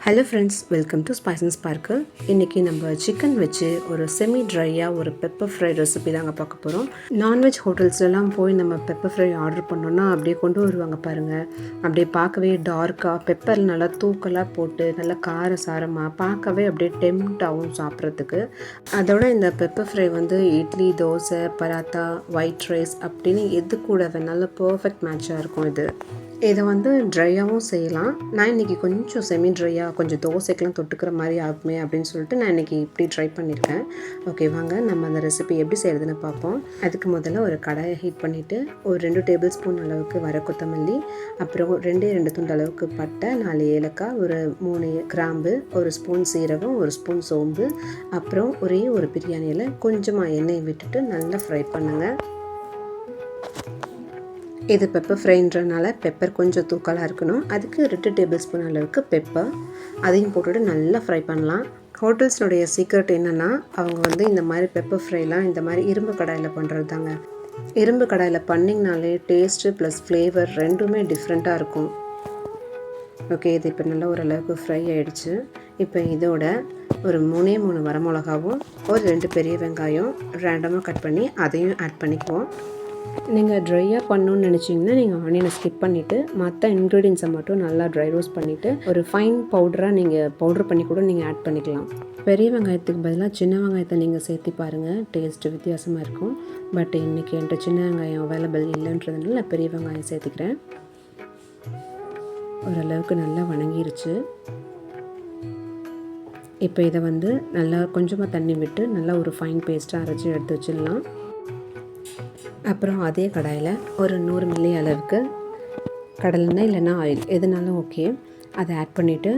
Hello friends welcome to spice and spark இன்றைக்கி நம்ம chicken வச்சு ஒரு செமி ட்ரையாக ஒரு பெப்பர் ஃப்ரை ரெசிபி தாங்க பார்க்க போகிறோம் நான்வெஜ் ஹோட்டல்ஸ்லாம் போய் நம்ம பெப்பர் ஃப்ரை ஆர்டர் பண்ணோன்னா அப்படியே கொண்டு வருவாங்க பாருங்கள் அப்படியே பார்க்கவே டார்க்காக பெப்பர் நல்லா தூக்கலாக போட்டு நல்லா கார சாரமாக பார்க்கவே அப்படியே டெம்ட் ஆகும் சாப்பிட்றதுக்கு. அதோட இந்த பெப்பர் ஃப்ரை வந்து இட்லி தோசை பராத்தா ஒயிட் ரைஸ் அப்படின்னு எது கூட வேணாலும் பர்ஃபெக்ட் மேட்சாக இருக்கும் இது. இதை வந்து ட்ரையாகவும் செய்யலாம். நான் இன்றைக்கி கொஞ்சம் செமி ட்ரையாக கொஞ்சம் தோசைக்கெலாம் தொட்டுக்கிற மாதிரி ஆகுமே அப்படின்னு சொல்லிட்டு நான் இன்றைக்கி இப்படி ட்ரை பண்ணியிருக்கேன். ஓகே வாங்க நம்ம அந்த ரெசிபி எப்படி செய்கிறதுன்னு பார்ப்போம். அதுக்கு முதல்ல ஒரு கடாயை ஹீட் பண்ணிவிட்டு ஒரு ரெண்டு டேபிள் ஸ்பூன் அளவுக்கு வர கொத்தமல்லி அப்புறம் ரெண்டே ரெண்டு துண்டு அளவுக்கு பட்டை நாலு ஏலக்காய் ஒரு மூணு கிராம்பு ஒரு ஸ்பூன் சீரகம் ஒரு ஸ்பூன் சோம்பு அப்புறம் ஒரே ஒரு பிரியாணியில் கொஞ்சமாக எண்ணெய் விட்டுட்டு நல்லா ஃப்ரை பண்ணுங்கள் இது பெப்பர் ஃப்ரைன்றனால பெப்பர் கொஞ்சம் தூக்கலாக இருக்கணும். அதுக்கு ரெண்டு டேபிள் ஸ்பூன் அளவுக்கு பெப்பர் அதையும் போட்டுட்டு நல்லா ஃப்ரை பண்ணலாம். ஹோட்டல்ஸ்னுடைய சீக்ரெட் என்னென்னா அவங்க வந்து இந்த மாதிரி பெப்பர் ஃப்ரைலாம் இந்த மாதிரி இரும்பு கடாயில் பண்ணுறது தாங்க இரும்பு கடாயில் பண்ணிங்கனாலே டேஸ்ட்டு ப்ளஸ் ஃப்ளேவர் ரெண்டுமே டிஃப்ரெண்ட்டாக இருக்கும். ஓகே இது இப்போ நல்லா ஓரளவுக்கு ஃப்ரை ஆகிடுச்சு இப்போ இதோட ஒரு மூணே மூணு வரமிளகாவும் ஒரு ரெண்டு பெரிய வெங்காயம் ரேண்டமாக கட் பண்ணி அதையும் ஆட் பண்ணிக்குவோம். நீங்கள் ட்ரையாக பண்ணணும்னு நினச்சிங்கன்னா நீங்கள் ஆனியனை ஸ்கிப் பண்ணிவிட்டு மற்ற இன்க்ரீடியன்ஸை மட்டும் நல்லா ட்ரை ரோஸ்ட் பண்ணிவிட்டு ஒரு ஃபைன் பவுடராக நீங்கள் பவுடர் பண்ணி கூட நீங்கள் ஆட் பண்ணிக்கலாம். பெரிய வெங்காயத்துக்கு பதிலாக சின்ன வெங்காயத்தை நீங்கள் சேர்த்து பாருங்கள் டேஸ்ட்டு வித்தியாசமாக இருக்கும். பட் இன்றைக்கி என்கிட்ட சின்ன வெங்காயம் அவைலபிள் இல்லைன்றதுனால நான் பெரிய வெங்காயம் சேர்த்துக்கிறேன். ஓரளவுக்கு நல்லா வணங்கிருச்சு. இப்போ இதை வந்து நல்லா கொஞ்சமாக தண்ணி விட்டு நல்லா ஒரு ஃபைன் பேஸ்ட்டாக அரைச்சி எடுத்து வச்சிடலாம். அப்புறம் அதே கடாயில் ஒரு நூறு மில்லி அளவுக்கு கடலெண்ணெய் இல்லைன்னா ஆயில் எதுனாலும் ஓகே. அதை ஆட் பண்ணிவிட்டு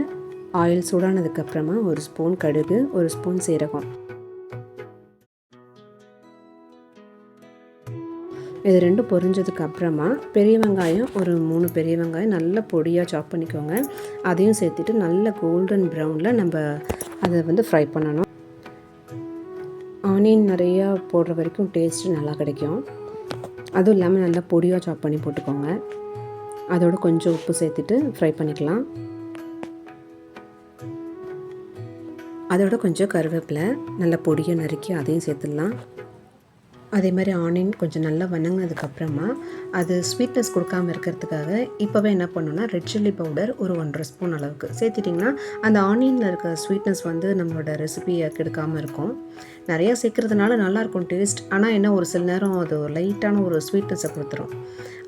ஆயில் சூடானதுக்கப்புறமா ஒரு ஸ்பூன் கடுகு ஒரு ஸ்பூன் சீரகம். இது ரெண்டும் பொரிஞ்சதுக்கு அப்புறமா பெரிய வெங்காயம் ஒரு மூணு பெரிய வெங்காயம் நல்ல பொடியாக சாப் பண்ணிக்கோங்க. அதையும் சேர்த்துட்டு நல்ல கோல்டன் ப்ரௌனில் நம்ம அதை வந்து ஃப்ரை பண்ணணும். ஆனியன் நிறையா போடுற வரைக்கும் டேஸ்ட்டு நல்லா கிடைக்கும். அதுவும் இல்லாமல் நல்லா பொடியாக சாப் பண்ணி போட்டுக்கோங்க. அதோட கொஞ்சம் உப்பு சேர்த்துட்டு ஃப்ரை பண்ணிக்கலாம். அதோட கொஞ்சம் கருவேப்பிலை நல்லா பொடியை நறுக்கி அதையும் சேர்த்துடலாம். அதே மாதிரி ஆனியன் கொஞ்சம் நல்லா வணங்கினதுக்கப்புறமா அது ஸ்வீட்னஸ் கொடுக்காமல் இருக்கிறதுக்காக இப்போவே என்ன பண்ணணும்னா ரெட் சில்லி பவுடர் ஒரு ஒன்றரை ஸ்பூன் அளவுக்கு. சேர்த்துட்டிங்கன்னா அந்த ஆனியனில் இருக்க ஸ்வீட்னஸ் வந்து நம்மளோட ரெசிபியை கெடுக்காமல் இருக்கும். நிறையா சேர்க்குறதுனால நல்லாயிருக்கும் டேஸ்ட் ஆனால் என்ன ஒரு சில நேரம் அது ஒரு லைட்டான ஒரு ஸ்வீட்னஸை கொடுத்துரும்.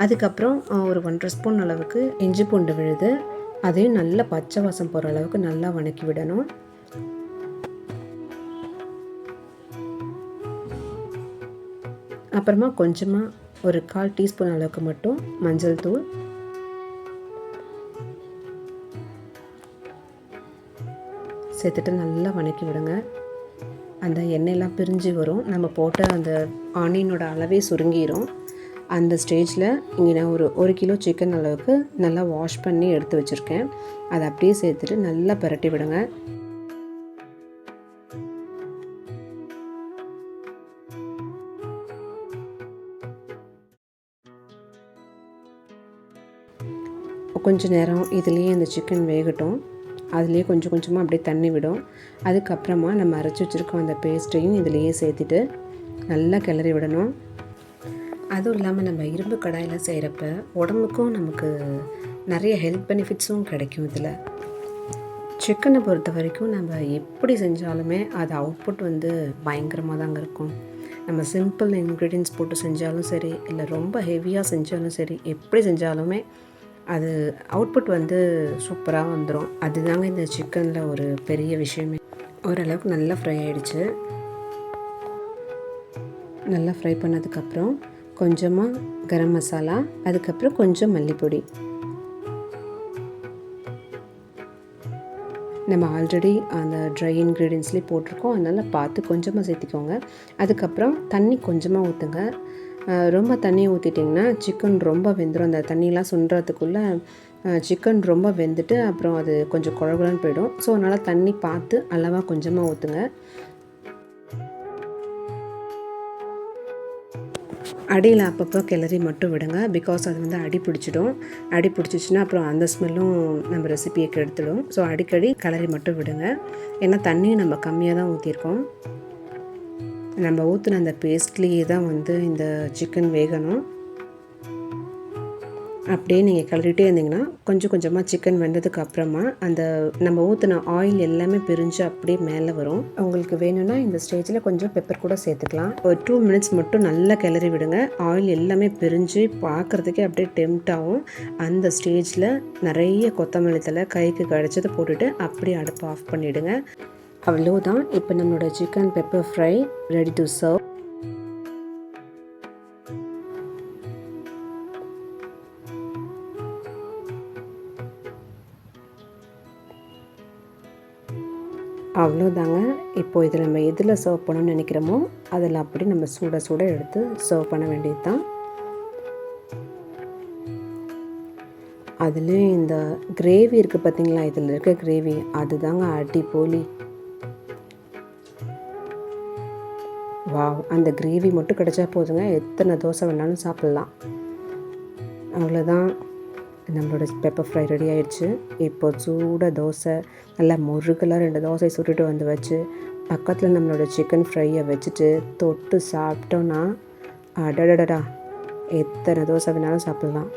அதுக்கப்புறம் ஒரு ஒன்றரை ஸ்பூன் அளவுக்கு இஞ்சி பூண்டு விழுது அதையும் நல்லா பச்சை வாசம் போகிற அளவுக்கு நல்லா வணக்கி விடணும். அப்புறமா கொஞ்சமாக ஒரு கால் டீஸ்பூன் அளவுக்கு மட்டும் மஞ்சள் தூள். சேர்த்துட்டு நல்லா வணக்கி விடுங்க. அந்த எண்ணெயெல்லாம் பிரிஞ்சு வரும். நம்ம போட்ட அந்த ஆனியனோட அளவே சுருங்கிடும் அந்த ஸ்டேஜில் இங்கே நான் ஒரு ஒரு கிலோ சிக்கன் அளவுக்கு நல்லா வாஷ் பண்ணி எடுத்து வச்சுருக்கேன். அதை அப்படியே சேர்த்துட்டு நல்லா பரட்டி விடுங்க. கொஞ்சம் நேரம் இதுலேயே அந்த சிக்கன் வேகட்டும். அதுலேயே கொஞ்சம் கொஞ்சமாக அப்படியே தண்ணி விடும். அதுக்கப்புறமா நம்ம அரைச்சி வச்சுருக்கோம் அந்த பேஸ்ட்டையும் இதுலேயே சேர்த்துட்டு நல்லா கிளறி விடணும். அதுவும் இல்லாமல் நம்ம இரும்பு கடாயில் செய்கிறப்ப உடம்புக்கும் நமக்கு நிறைய ஹெல்த் பெனிஃபிட்ஸும் கிடைக்கும் இதில். சிக்கனை பொறுத்த வரைக்கும் நம்ம எப்படி செஞ்சாலுமே அது அவுட்புட் வந்து பயங்கரமாக தாங்க இருக்கும். நம்ம சிம்பிள் இன்க்ரீடியன்ஸ் போட்டு செஞ்சாலும் சரி இல்லை ரொம்ப ஹெவியாக செஞ்சாலும் சரி எப்படி செஞ்சாலுமே அது அவுட்புட் வந்து சூப்பராக வந்துடும் அதுதாங்க இந்த சிக்கனில் ஒரு பெரிய விஷயமே. ஓரளவுக்கு நல்லா ஃப்ரை ஆகிடுச்சு நல்லா ஃப்ரை பண்ணதுக்கப்புறம் கொஞ்சமாக கரம் மசாலா அதுக்கப்புறம் கொஞ்சம் மல்லிப்பொடி. நம்ம ஆல்ரெடி அந்த ட்ரை இன்க்ரீடியன்ஸ்லேயே போட்டிருக்கோம். அதனால் பார்த்து கொஞ்சமாக சேர்த்திக்கோங்க. அதுக்கப்புறம் தண்ணி கொஞ்சமாக ஊற்றுங்க ரொம்ப தண்ணி ஊற்றிட்டிங்கன்னா சிக்கன் ரொம்ப வெந்துடும் அந்த தண்ணியெலாம் சுண்டுறதுக்குள்ளே சிக்கன் ரொம்ப வெந்துட்டு அப்புறம் அது கொஞ்சம் குழகுலன்னு போயிடும். ஸோ அதனால் தண்ணி பார்த்து அளவாக கொஞ்சமாக ஊற்றுங்க அடியில் அப்பப்போ கிளறி மட்டும் விடுங்க. பிகாஸ் அது வந்து அடி பிடிச்சிடும். அடி பிடிச்சிச்சின்னா அப்புறம் அந்த ஸ்மெல்லும் நம்ம ரெசிபியை கெடுத்துடும் ஸோ அடிக்கடி கிளறி மட்டும் விடுங்க. ஏன்னா தண்ணியும் நம்ம கம்மியாக தான் ஊற்றிருக்கோம் நம்ம ஊற்றின அந்த பேஸ்ட்லேயே தான் வந்து இந்த சிக்கன் வேகணும். அப்படியே நீங்கள் கிளறிட்டே இருந்தீங்கன்னா கொஞ்சம் கொஞ்சமாக சிக்கன் வெந்ததுக்கு அப்புறமா அந்த நம்ம ஊற்றின ஆயில் எல்லாமே பிரிஞ்சு அப்படியே மேலே வரும். உங்களுக்கு வேணும்னா இந்த ஸ்டேஜில் கொஞ்சம் பெப்பர் கூட சேர்த்துக்கலாம். ஒரு டூ மினிட்ஸ் மட்டும் நல்லா கிளறி விடுங்க. ஆயில் எல்லாமே பிரிஞ்சு பார்க்குறதுக்கே அப்படியே டெம்ட் ஆகும். அந்த ஸ்டேஜில் நிறைய கொத்தமல்லி தலை கைக்கு கிடச்சதை போட்டுட்டு அப்படியே அடுப்பை ஆஃப் பண்ணிவிடுங்க அவ்வளோதான் இப்போ நம்மளோட chicken pepper fry ready to serve அவ்வளோதாங்க இப்போ இதில் நம்ம எதில் சர்வ் பண்ணணும்னு நினைக்கிறோமோ அதில் அப்படி நம்ம சூட சூட எடுத்து சர்வ் பண்ண வேண்டியது தான் அதுலேயும் இந்த கிரேவி இருக்குது பார்த்தீங்களா இதில் இருக்க கிரேவி அதுதாங்க அடி போலி. வாவ் அந்த கிரேவி மட்டும் கிடைச்சா போதுங்க. எத்தனை தோசை வேணாலும் சாப்பிட்லாம். அவ்வளோதான் நம்மளோட பெப்பர் ஃப்ரை ரெடி ஆயிடுச்சு. இப்போ சூட தோசை நல்லா முருகலாக ரெண்டு தோசை சுட்டுட்டு வந்து வச்சு பக்கத்தில் நம்மளோட சிக்கன் ஃப்ரையை வச்சுட்டு தொட்டு சாப்பிட்டோன்னா அடடடடா. எத்தனை தோசை வேணாலும் சாப்பிட்லாம்.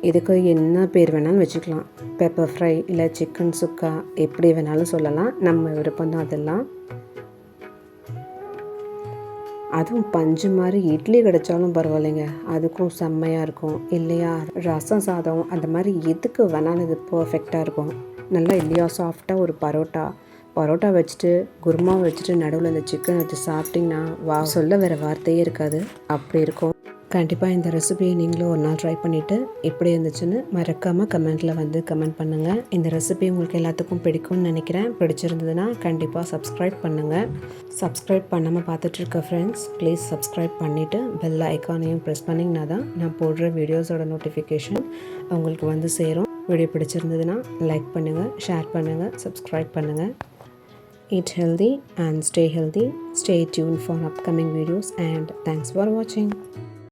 இதுக்கு என்ன பேர் வேணாலும் வச்சுக்கலாம். பெப்பர் ஃப்ரை இல்லை சிக்கன் சுக்கா எப்படி வேணாலும் சொல்லலாம். நம்ம விருப்பம் தான் அதெல்லாம். அதுவும் பஞ்சு மாதிரி இட்லி கிடைச்சாலும் பரவாயில்லைங்க. அதுக்கும் செம்மையாக இருக்கும். இல்லையா? ரசம் சாதம் அந்த மாதிரி எதுக்கு வேணாலும் இது பர்ஃபெக்டாக இருக்கும். நல்லா இல்லையா? சாஃப்டாக ஒரு பரோட்டா. பரோட்டா வச்சுட்டு குருமா வச்சுட்டு நடுவில் இந்த சிக்கன் வச்சு சாப்பிட்டிங்கன்னா வா சொல்ல வேறு வார்த்தையே இருக்காது. அப்படி இருக்கும். கண்டிப்பாக இந்த ரெசிபியை நீங்களும் ஒரு நாள் ட்ரை பண்ணிவிட்டு எப்படி இருந்துச்சுன்னு மறக்காமல் கமெண்ட்டில் வந்து கமெண்ட் பண்ணுங்கள் இந்த ரெசிபி உங்களுக்கு எல்லாத்துக்கும் பிடிக்கும்னு நினைக்கிறேன். பிடிச்சிருந்ததுன்னா கண்டிப்பாக சப்ஸ்கிரைப் பண்ணுங்கள் சப்ஸ்கிரைப் பண்ணாமல் பார்த்துட்ருக்க ஃப்ரெண்ட்ஸ் ப்ளீஸ் சப்ஸ்கிரைப் பண்ணிவிட்டு பெல் ஐக்கானையும் ப்ரெஸ் பண்ணிங்கன்னா தான் நான் போடுற வீடியோஸோட நோட்டிஃபிகேஷன் உங்களுக்கு வந்து சேரும். வீடியோ பிடிச்சிருந்ததுன்னா லைக் பண்ணுங்கள் ஷேர் பண்ணுங்கள் சப்ஸ்கிரைப் பண்ணுங்கள் eat healthy and stay healthy. Stay tuned for upcoming videos and thanks for watching.